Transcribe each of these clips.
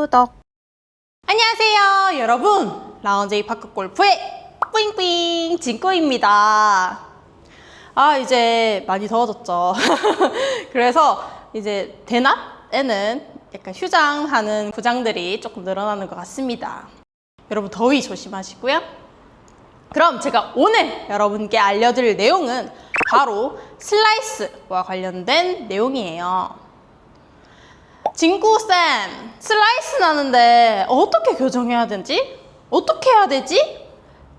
구독. 안녕하세요, 여러분. 라운제이 파크 골프의 뿌잉뿌잉 진꼬입니다. 아, 이제 많이 더워졌죠. 그래서 이제 대낮에는 약간 휴장하는 구장들이 조금 늘어나는 것 같습니다. 여러분 더위 조심하시고요. 그럼 제가 오늘 여러분께 알려드릴 내용은 바로 슬라이스와 관련된 내용이에요. 진구쌤, 슬라이스 나는데 어떻게 교정해야 되지? 어떻게 해야 되지?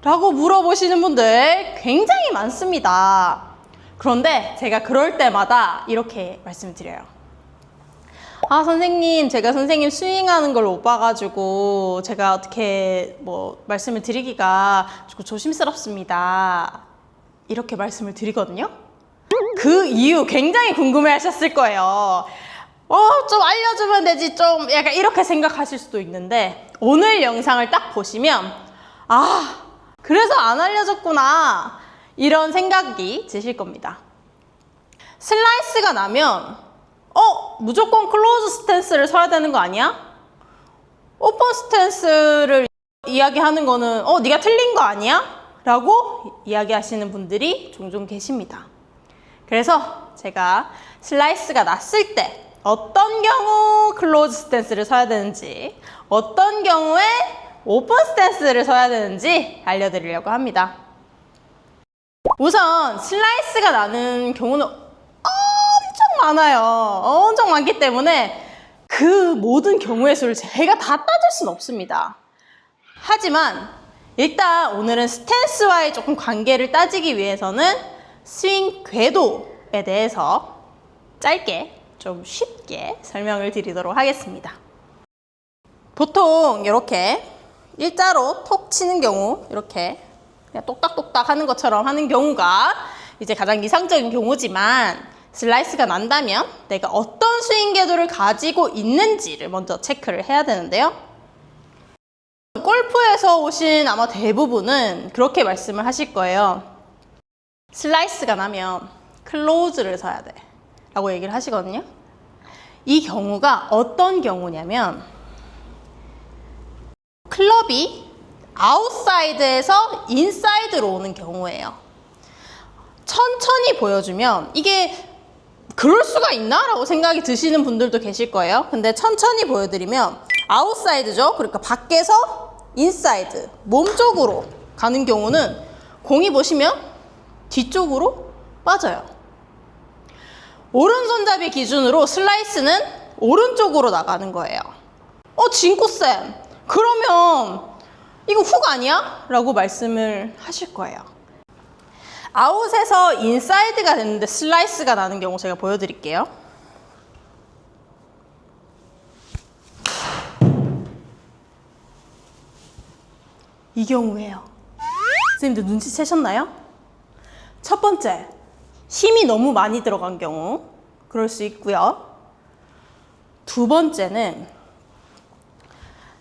라고 물어보시는 분들 굉장히 많습니다. 그런데 제가 그럴 때마다 이렇게 말씀을 드려요. 아, 선생님, 제가 선생님 스윙하는 걸 못 봐가지고, 제가 어떻게 뭐, 말씀을 드리기가 조금 조심스럽습니다. 이렇게 말씀을 드리거든요. 그 이유 굉장히 궁금해 하셨을 거예요. 어, 좀 알려주면 되지, 좀, 약간 이렇게 생각하실 수도 있는데, 오늘 영상을 딱 보시면, 아, 그래서 안 알려줬구나. 이런 생각이 드실 겁니다. 슬라이스가 나면, 어, 무조건 클로즈 스탠스를 서야 되는 거 아니야? 오픈 스탠스를 이야기하는 거는 어, 네가 틀린 거 아니야? 라고 이야기하시는 분들이 종종 계십니다. 그래서 제가 슬라이스가 났을 때 어떤 경우 클로즈 스탠스를 서야 되는지 어떤 경우에 오픈 스탠스를 서야 되는지 알려드리려고 합니다. 우선 슬라이스가 나는 경우는 엄청 많아요. 엄청 많기 때문에 그 모든 경우의 수를 제가 다 따질 수는 없습니다. 하지만 일단 오늘은 스탠스와의 조금 관계를 따지기 위해서는 스윙 궤도에 대해서 짧게 좀 쉽게 설명을 드리도록 하겠습니다. 보통 이렇게 일자로 톡 치는 경우 이렇게 그냥 똑딱똑딱 하는 것처럼 하는 경우가 이제 가장 이상적인 경우지만 슬라이스가 난다면 내가 어떤 스윙 궤도를 가지고 있는지를 먼저 체크를 해야 되는데요. 골프에서 오신 아마 대부분은 그렇게 말씀을 하실 거예요. 슬라이스가 나면 클로즈를 서야 돼. 라고 얘기를 하시거든요. 이 경우가 어떤 경우냐면 클럽이 아웃사이드에서 인사이드로 오는 경우예요. 천천히 보여주면 이게 그럴 수가 있나? 라고 생각이 드시는 분들도 계실 거예요. 근데 천천히 보여드리면 아웃사이드죠. 그러니까 밖에서 인사이드, 몸 쪽으로 가는 경우는 공이 보시면 뒤쪽으로 빠져요. 오른손잡이 기준으로 슬라이스는 오른쪽으로 나가는 거예요. 어, 진코쌤, 그러면 이거 훅 아니야? 라고 말씀을 하실 거예요. 아웃에서 인사이드가 됐는데 슬라이스가 나는 경우 제가 보여드릴게요. 이 경우예요. 선생님들 눈치채셨나요? 첫 번째, 힘이 너무 많이 들어간 경우 그럴 수 있고요. 두 번째는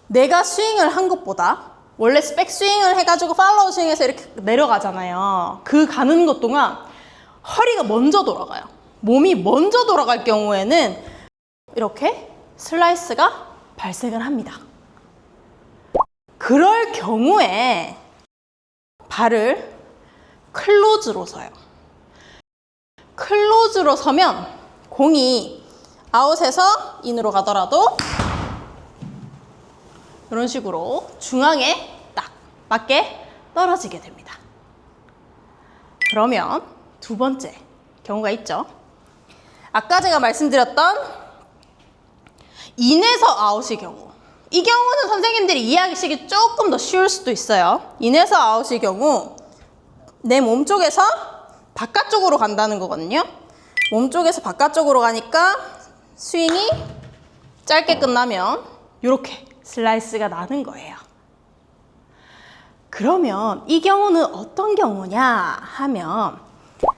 내가 스윙을 한 것보다 원래 스백 스윙을 해가지고 팔로우 스윙해서 이렇게 내려가잖아요. 그 가는 것 동안 허리가 먼저 돌아가요. 몸이 먼저 돌아갈 경우에는 이렇게 슬라이스가 발생을 합니다. 그럴 경우에 발을 클로즈로 서요. 클로즈로 서면 공이 아웃에서 인으로 가더라도 이런 식으로 중앙에 딱 맞게 떨어지게 됩니다. 그러면 두 번째 경우가 있죠. 아까 제가 말씀드렸던 인에서 아웃의 경우. 이 경우는 선생님들이 이해하시기 조금 더 쉬울 수도 있어요. 인에서 아웃의 경우 내 몸 쪽에서 바깥쪽으로 간다는 거거든요. 몸 쪽에서 바깥쪽으로 가니까 스윙이 짧게 끝나면 이렇게 슬라이스가 나는 거예요. 그러면 이 경우는 어떤 경우냐 하면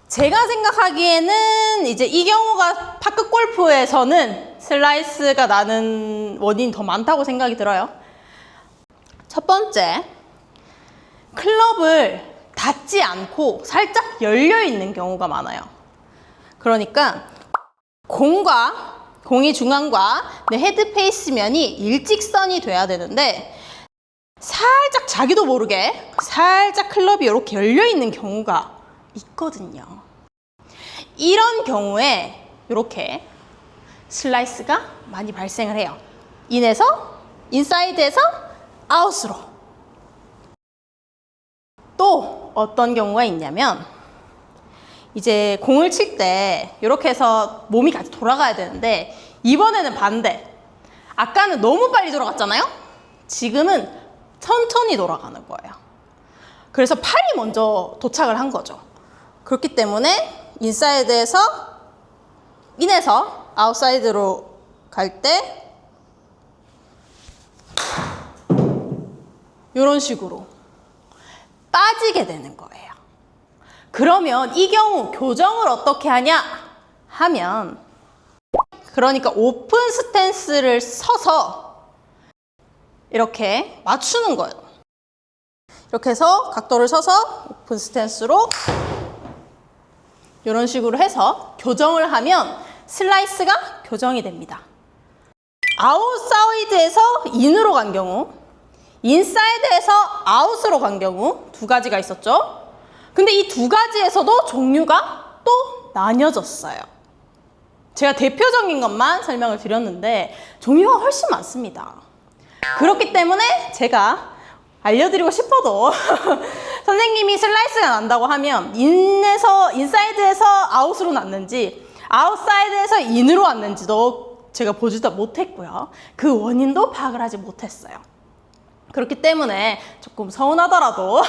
제가 생각하기에는 이제 이 경우가 파크 골프에서는 슬라이스가 나는 원인이 더 많다고 생각이 들어요. 첫 번째, 클럽을 닫지 않고 살짝 열려 있는 경우가 많아요. 그러니까 공과 공이 중앙과 내 헤드 페이스 면이 일직선이 돼야 되는데 살짝 자기도 모르게 살짝 클럽이 이렇게 열려 있는 경우가 있거든요. 이런 경우에 이렇게 슬라이스가 많이 발생을 해요. 인에서 인사이드에서 아웃으로. 또 어떤 경우가 있냐면 이제 공을 칠 때 이렇게 해서 몸이 같이 돌아가야 되는데 이번에는 반대. 아까는 너무 빨리 돌아갔잖아요? 지금은 천천히 돌아가는 거예요. 그래서 팔이 먼저 도착을 한 거죠. 그렇기 때문에 인사이드에서 인에서 아웃사이드로 갈 때 이런 식으로 빠지게 되는 거예요. 그러면 이 경우 교정을 어떻게 하냐 하면 그러니까 오픈 스탠스를 서서 이렇게 맞추는 거예요. 이렇게 해서 각도를 서서 오픈 스탠스로 이런 식으로 해서 교정을 하면 슬라이스가 교정이 됩니다. 아웃사이드에서 인으로 간 경우, 인사이드에서 아웃으로 간 경우 두 가지가 있었죠. 근데 이 두 가지에서도 종류가 또 나뉘어졌어요. 제가 대표적인 것만 설명을 드렸는데 종류가 훨씬 많습니다. 그렇기 때문에 제가 알려드리고 싶어도 선생님이 슬라이스가 난다고 하면 인에서 인사이드에서 아웃으로 났는지 아웃사이드에서 인으로 왔는지도 제가 보지도 못했고요. 그 원인도 파악을 하지 못했어요. 그렇기 때문에 조금 서운하더라도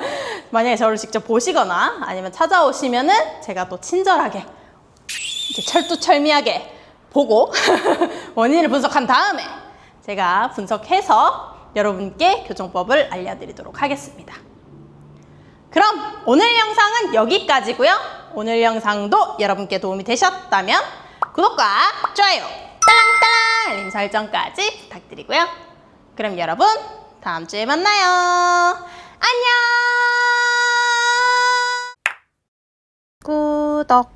만약에 저를 직접 보시거나 아니면 찾아오시면은 제가 또 친절하게 철두철미하게 보고 원인을 분석한 다음에 제가 분석해서 여러분께 교정법을 알려드리도록 하겠습니다. 그럼 오늘 영상은 여기까지고요. 오늘 영상도 여러분께 도움이 되셨다면 구독과 좋아요, 딸랑딸랑 알림 설정까지 부탁드리고요. 그럼 여러분 다음 주에 만나요. 안녕. 구독.